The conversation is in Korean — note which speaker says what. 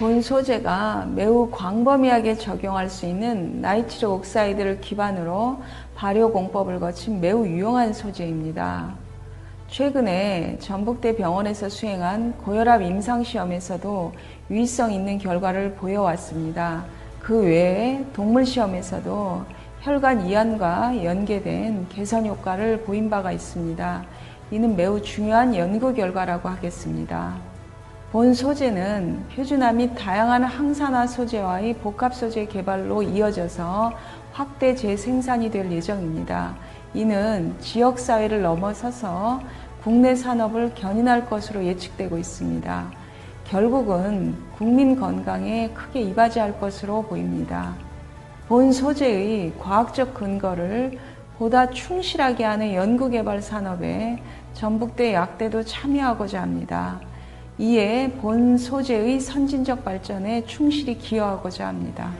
Speaker 1: 본 소재가 매우 광범위하게 적용할 수 있는 나이트로 옥사이드를 기반으로 발효 공법을 거친 매우 유용한 소재입니다. 최근에 전북대 병원에서 수행한 고혈압 임상시험에서도 유의성 있는 결과를 보여왔습니다. 그 외에 동물시험에서도 혈관 이완과 연계된 개선 효과를 보인 바가 있습니다. 이는 매우 중요한 연구 결과라고 하겠습니다. 본 소재는 표준화 및 다양한 항산화 소재와의 복합 소재 개발로 이어져서 확대 재생산이 될 예정입니다. 이는 지역 사회를 넘어서서 국내 산업을 견인할 것으로 예측되고 있습니다. 결국은 국민 건강에 크게 이바지할 것으로 보입니다. 본 소재의 과학적 근거를 보다 충실하게 하는 연구개발 산업에 전북대 약대도 참여하고자 합니다. 이에 본 소재의 선진적 발전에 충실히 기여하고자 합니다.